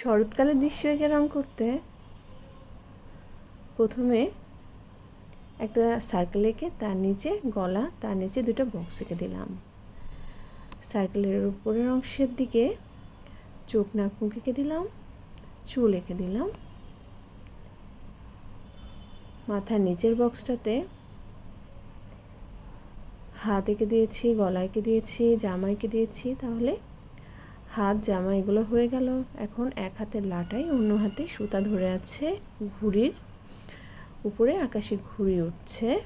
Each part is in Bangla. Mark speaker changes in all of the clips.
Speaker 1: শরৎকালের দৃশ্য এঁকে রং করতে প্রথমে একটা সার্কেল এঁকে তার নিচে গলা, তার নিচে দুটো বক্স এঁকে দিলাম। সার্কেলের উপরের অংশের দিকে চোখ নাক মুখ এঁকে দিলাম, চুল এঁকে দিলাম। মাথার নিচের বক্সটাতে হাত এঁকে দিয়েছি, গলা এঁকে দিয়েছি, জামা এঁকে দিয়েছি, তাহলে হাত, জামা এগুলো হয়ে গেল। এখন এক হাতে লাটাই, অন্য হাতে সুতা ধরে আছে ঘুড়ির। উপরে আকাশে ঘুড়ি উঠছে।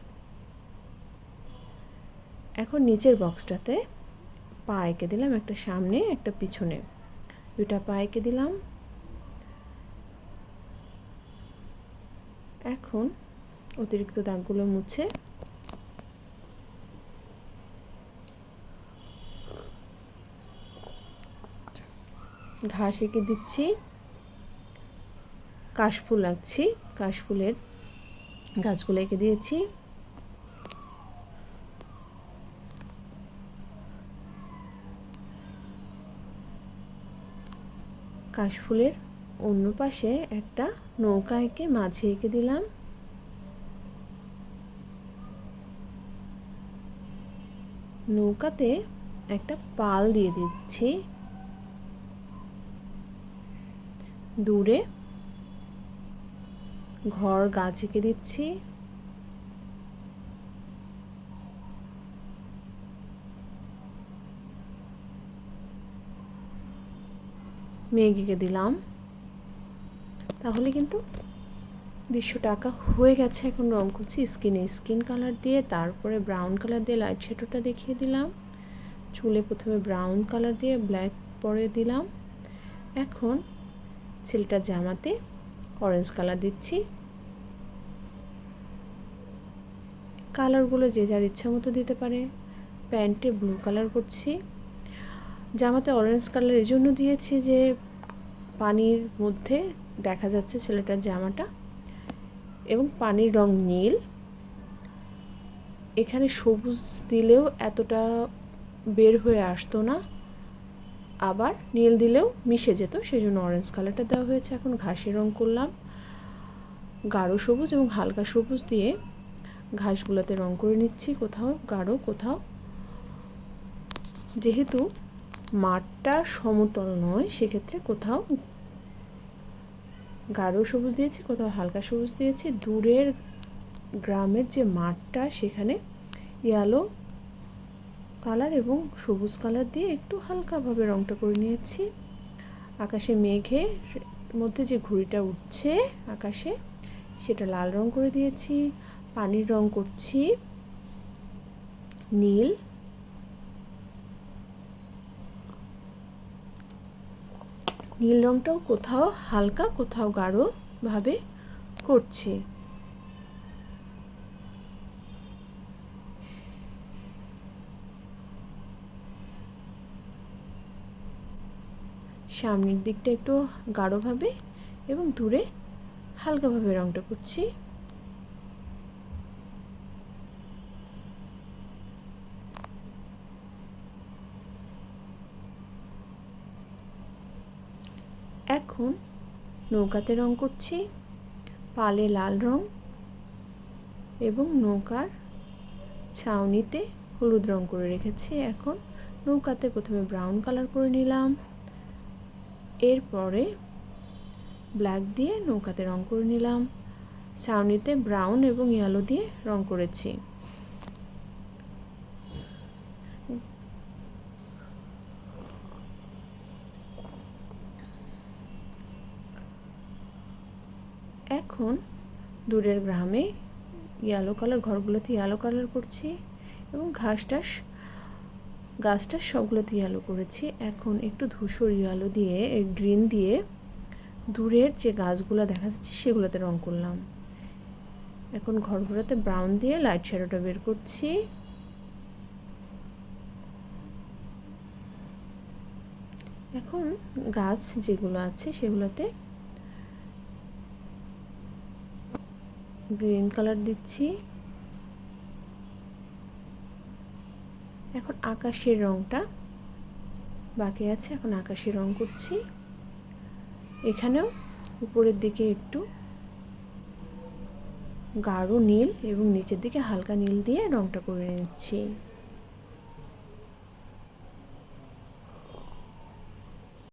Speaker 1: এখন নিচের বক্সটাতে পা এঁকে দিলাম একটা সামনে, একটা পিছনে। দুটা পা এঁকে দিলাম। এখন অতিরিক্ত দাগগুলো মুছে ঘাস এঁকে দিচ্ছি। কাশফুল আঁকছি কাশফুলের গাছগুলো এঁকে দিয়েছি। কাশফুলের অন্য পাশে একটা নৌকা এঁকে মাঝে এঁকে দিলাম। নৌকাতে একটা পাল দিয়ে দিচ্ছি। দূরে। ঘর গাছ এঁকে দিচ্ছি। মেঘ এঁকে দিলাম। তাহলে কিন্তু দৃশ্যটা আঁকা হয়ে গেছে এখন রং করছি। স্কিনে স্কিন কালার দিয়ে, তারপরে ব্রাউন কালার দিয়ে লাইট শ্যাডোটা দেখিয়ে দিলাম। চুলে প্রথমে ব্রাউন কালার দিয়ে ব্ল্যাক পরে দিলাম। এখন ছেলেটার জামাতে অরেঞ্জ কালার দিচ্ছি। কালারগুলো যে যার ইচ্ছা মতো দিতে পারে। প্যান্টে ব্লু কালার করছি। জামাতে অরেঞ্জ কালার এই জন্য দিয়েছি যে, পানির মধ্যে দেখা যাচ্ছে ছেলেটার জামাটা এবং পানির রং নীল। এখানে সবুজ দিলেও এতটা বের হয়ে আসতো না। আবার নীল দিলেও মিশে যেত সেই জন্য অরেঞ্জ কালারটা দেওয়া হয়েছে। এখন ঘাসের রং করলাম। গাঢ় সবুজ এবং হালকা সবুজ দিয়ে ঘাসগুলোতে রং করে নিচ্ছি কোথাও, গাঢ় কোথাও। যেহেতু মাঠটা সমতল নয়, সেক্ষেত্রে কোথাও গাঢ় সবুজ দিয়েছি, কোথাও হালকা সবুজ দিয়েছি। দূরের গ্রামের যে মাঠটা, সেখানে ইয়ালো কালার এবং সবুজ কালার দিয়ে একটু হালকাভাবে রঙটা করে নিয়েছি। আকাশে মেঘে মধ্যে যে ঘুড়িটা উঠছে আকাশে, সেটা লাল রং করে দিয়েছি, পানির রং করছি, নীল। নীল রংটাও কোথাও হালকা, কোথাও গাঢ়ভাবে করছি। সামনের দিকটা একটু গাঢ়ভাবে এবং দূরে হালকাভাবে রংটা করছি। এখন নৌকাতে রং করছি, পালে লাল রং এবং নৌকার ছাউনিতে হলুদ রং করে রেখেছি। এখন নৌকাতে প্রথমে ব্রাউন কালার করে নিলাম। এরপরে ব্ল্যাক দিয়ে নৌকাতে রং করে নিলাম। ছাউনিতে ব্রাউন এবং ইয়েলো দিয়ে রং করেছি। এখন দূরের গ্রামে ইয়েলো কালার ঘরগুলোতে ইয়েলো কালার করছি এবং ঘাস টাস গাছটা সবগুলোতে ইয়েলো করেছি। এখন একটু ধূসর ইয়েলো দিয়ে গ্রিন দিয়ে দূরের যে গাছগুলো দেখা যাচ্ছে সেগুলোতে রং করলাম। এখন ঘরগুলোতে ব্রাউন দিয়ে লাইট শ্যাডোটা বের করছি। এখন গাছ যেগুলো আছে সেগুলোতে গ্রিন কালার দিচ্ছি। এখন আকাশের রংটা বাকি আছে, এখন আকাশের রং করছি। এখানেও উপরের দিকে একটু গাঢ় নীল এবং নিচের দিকে হালকা নীল দিয়ে রংটা করে নিচ্ছি।